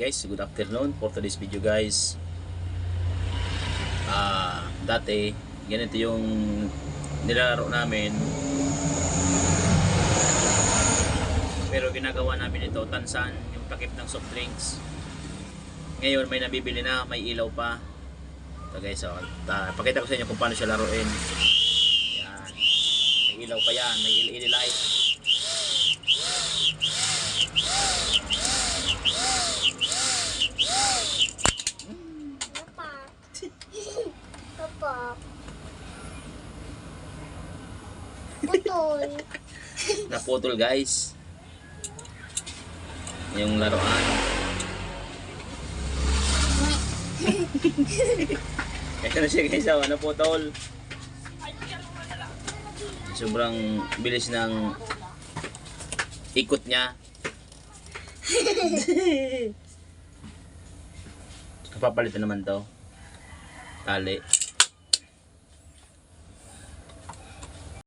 guys, good afternoon for today's video guys. Ah, dati ganito yung nilalaro namin. Pero ginagawa namin ito tansan, yung takip ng soft drinks. Ngayon may nabibili na, may ilaw pa. Ito guys, oh, ta- pakita ko sa inyo kung paano siya laruin. Yan. May ilaw pa yan, may LED light. Papa. Putol. Naputol guys. Yung laruan. Ito na siya guys, oh, naputol. Sobrang bilis ng ikot niya. Kapapalitan naman to. Tali.